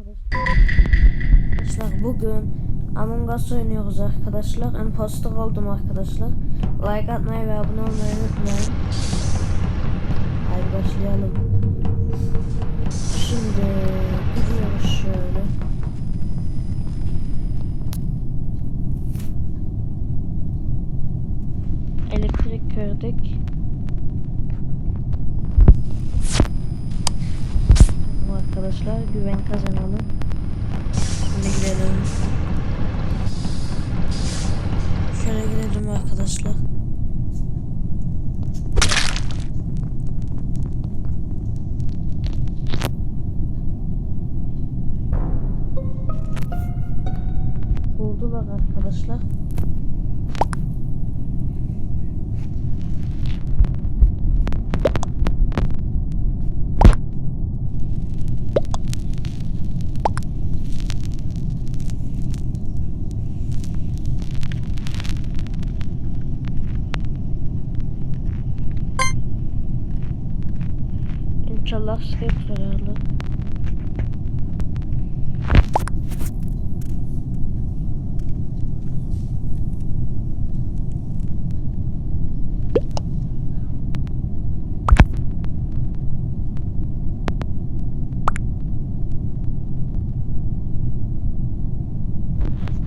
arkadaşlar. Bugün Among Us oynuyoruz arkadaşlar. Imposter oldum arkadaşlar. Like atmayı ve abone olmayı unutmayın. Haydi başlayalım. Arkadaşlar güven kazanalım. Şimdi gidelim. Şöyle gidelim arkadaşlar. Buldular arkadaşlar. İnşallah skip herhalde.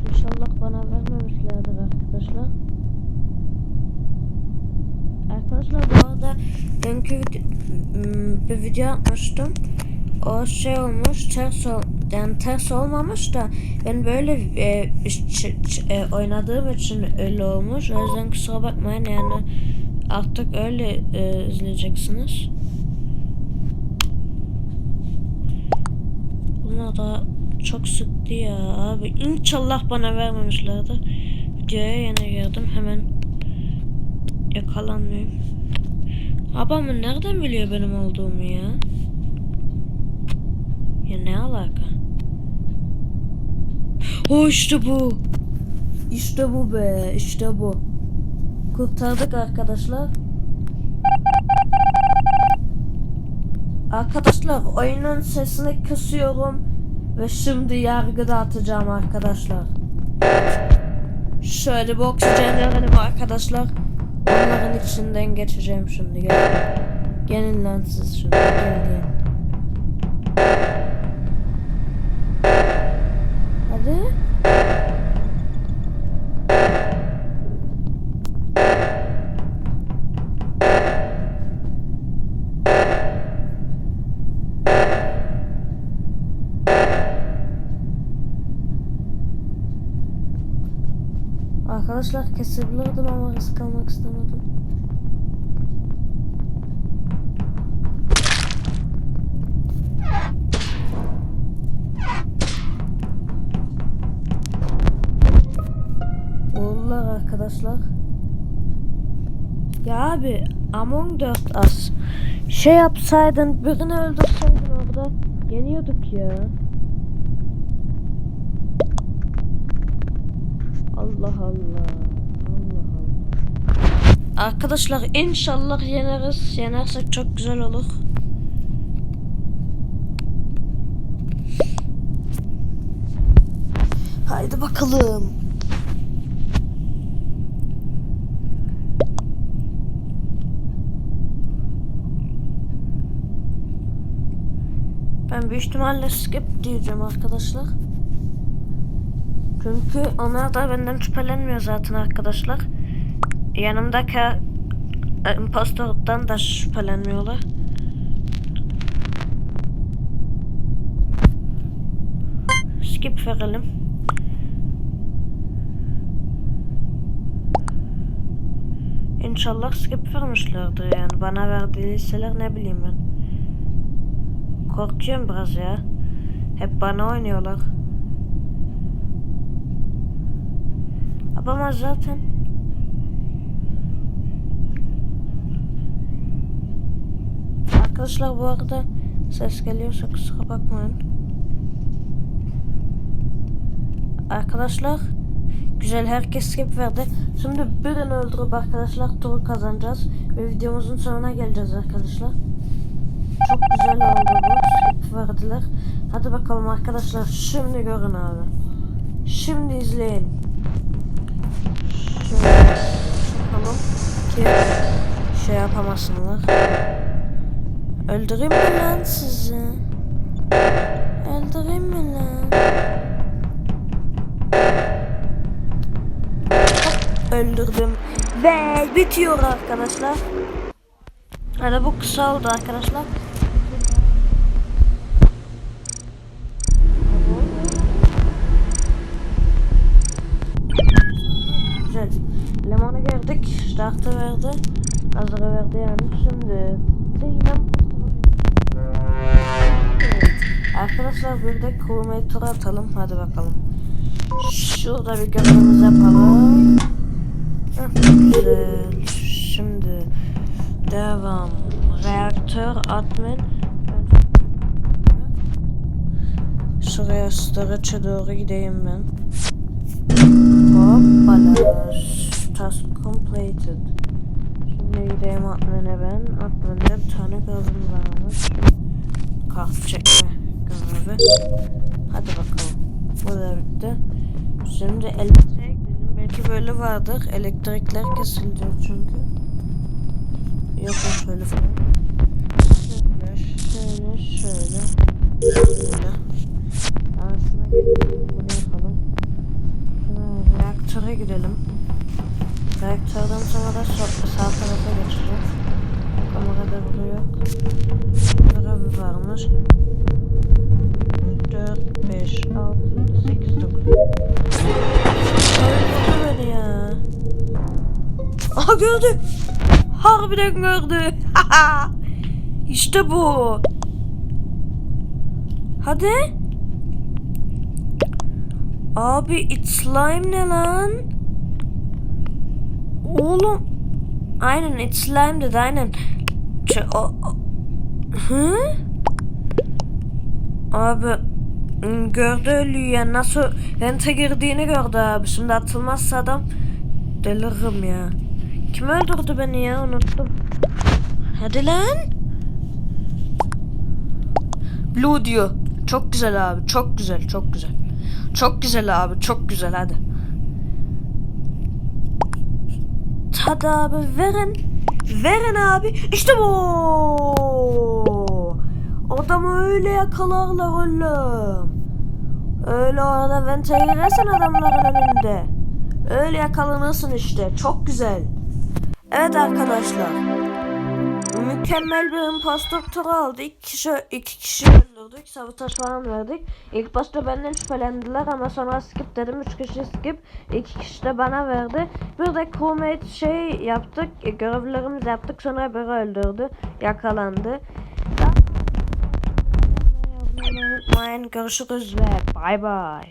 İnşallah bana vermemişlerdir arkadaşlar. Arkadaşlar bu arada dünkü vid- m, bir video atmıştım. O şey olmuş ters ol yani ters olmamış da ben böyle e, ç- ç- e, oynadığım için öyle olmuş. O yüzden kusura bakmayın yani artık öyle e, izleyeceksiniz. Bunlar da çok sıktı ya abi. İnşallah bana vermemişlerdir. Videoya yeni girdim hemen yakalanmayayım. Babamın nereden biliyor benim olduğumu ya? Ya ne alaka? O işte bu. İşte bu be, işte bu. Kurtardık arkadaşlar. Arkadaşlar oyunun sesini kısıyorum ve şimdi yargı dağıtacağım arkadaşlar. Şöyle bir oksijen verelim arkadaşlar. Onların içinden geçeceğim şimdi gel. Gelin lan siz şimdi gelin gelin. Arkadaşlar kesebilirdim ama risk almak istemedim. Oldular arkadaşlar. Ya abi Among Us şey yapsaydın birini öldürseydin orada yeniyorduk ya. Allah Allah. Allah Allah. Arkadaşlar inşallah yeneriz. Yenersek çok güzel olur. Haydi bakalım. Ben büyük ihtimalle skip diyeceğim arkadaşlar. Çünkü onlar da benden şüphelenmiyor zaten arkadaşlar. Yanımdaki e, impostordan da şüphelenmiyorlar. Skip verelim. İnşallah skip vermişlerdir yani. Bana verdiyseler ne bileyim ben. Korkuyorum biraz ya. Hep bana oynuyorlar. Ama zaten Arkadaşlar bu arada ses geliyorsa kusura bakmayın. Arkadaşlar güzel herkes skip verdi. Şimdi birini öldürüp arkadaşlar turu kazanacağız ve videomuzun sonuna geleceğiz arkadaşlar. Çok güzel oldu bu. Skip verdiler. Hadi bakalım arkadaşlar şimdi görün abi. Şimdi izleyin. Ki şey yapamasınlar. Öldüreyim mi lan sizi? Öldüreyim mi lan? Öldürdüm. Ve bitiyor arkadaşlar. Hadi bu kısa oldu arkadaşlar. Güzel. Lemonu gördük. Startı verdi. Hazırı verdi yani. Şimdi Zeynep Arkadaşlar bir de kurmayı tur atalım. Hadi bakalım. Şurada bir görevimiz yapalım. Güzel. Şimdi devam. Reaktör admin. Şuraya storage'e doğru gideyim ben. Hoppala. Task completed. Şimdi gideyim admin'e ben. Admin'de bir tane gazım varmış. Kart çekme görevi. Hadi bakalım. Bu da bitti. Şimdi elektriğe gidelim. Belki böyle vardır. Elektrikler kesildi çünkü. Yok şöyle falan. Şöyle, şöyle. Şöyle. Aha gördü. Harbiden gördü. işte bu. Hadi. Abi it slime ne lan? Oğlum. Aynen it slime dedi aynen. Ç- o, Hı? Abi ım, gördü ölüyü nasıl rente girdiğini gördü abi. Şimdi atılmazsa adam deliririm ya. Kim öldürdü beni ya unuttum. Hadi lan. Blue diyor. Çok güzel abi çok güzel çok güzel. Çok güzel abi çok güzel hadi. Hadi abi verin. Verin abi. İşte bu. Adamı öyle yakalarlar oğlum. Öyle orada vente girersen adamların önünde. Öyle yakalanırsın işte. Çok güzel. Evet arkadaşlar. Mükemmel bir impostor turu aldı. İki kişi, iki kişi öldürdük. Sabotaj falan verdik. İlk başta benden şüphelendiler ama sonra skip dedim. Üç kişi skip. iki kişi de bana verdi. Bir de crewmate şey yaptık. e, Görevlerimizi yaptık. Sonra biri öldürdü. Yakalandı. Unutmayın. Görüşürüz ve bay bay.